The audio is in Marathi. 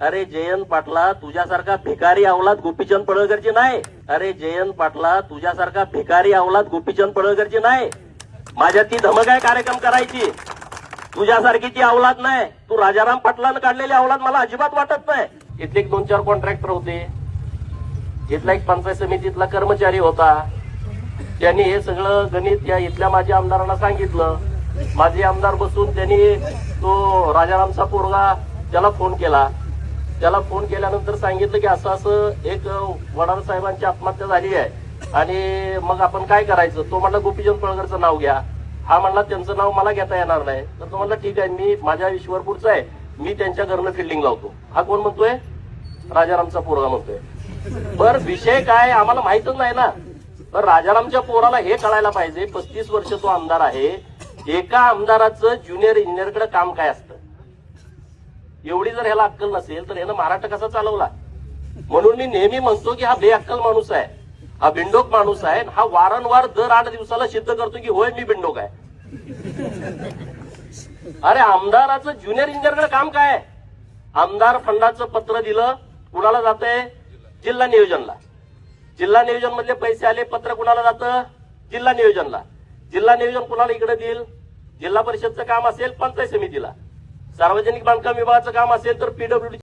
अरे जयंत पाटला तुझ्यासारखा भिकारी अवलाद गोपीचंद पडळकरची नाही. अरे जयंत पाटला तुझ्यासारखा भिकारी अवलाद गोपीचंद पडळकरची नाही. माझ्या ती धमक आहे कार्यक्रम करायची. तुझ्यासारखी ती अवलाद नाही. तू राजाराम पाटलानं काढलेली अवलाद मला अजिबात वाटत नाही. इथले एक दोन चार कॉन्ट्रॅक्टर होते. इथला एक पंचायत समितीतला कर्मचारी होता. त्यांनी हे सगळं गणित या इथल्या माझ्या आमदारांना सांगितलं. माझे आमदार बसून त्यांनी तो राजारामचा पोरगा त्याला फोन केला. त्याला फोन केल्यानंतर सांगितलं की असं असं एक वडार साहेबांची आत्महत्या झाली आहे. आणि मग आपण काय करायचं? तो म्हणला गोपीचंद पळगरचं नाव घ्या. हा म्हणला त्यांचं नाव मला घेता येणार नाही. तर तो म्हणला ठीक आहे मी माझ्या ईश्वरपूरचा आहे. मी त्यांच्या घरनं फिल्डिंग लावतो. हा कोण म्हणतोय? राजारामचा पोरगा म्हणतोय. बर विषय काय? आम्हाला माहितच नाही ना. तर राजारामच्या पोराला हे कळायला पाहिजे पस्तीस वर्ष तो आमदार आहे. एका आमदाराचं ज्युनियर इंजिनियरकडे काम काय असतं? एवढी जर ह्याला अक्कल नसेल तर ह्यानं महाराष्ट्र कसा चालवला? म्हणून मी नेहमी म्हणतो की हा बेअक्कल माणूस आहे हा बिंडोक माणूस आहे हा वारंवार दर आठ दिवसाला सिद्ध करतो की होय मी बिंडोक आहे. अरे आमदाराचं ज्युनियर इंजिनियरकडे काम काय? आहे? आमदार फंडाचं पत्र दिलं कुणाला जातंय? जिल्हा नियोजनला. जिल्हा नियोजन मधले पैसे आले पत्र कुणाला जातं? जिल्हा नियोजनला. जिल्हा नियोजन कुणाला इकडे देईल? जिल्हा परिषदचं काम असेल पंचायत समितीला. सार्वजनिक बांधकाम विभागाचं काम असेल तर पीडब्ल्यूडी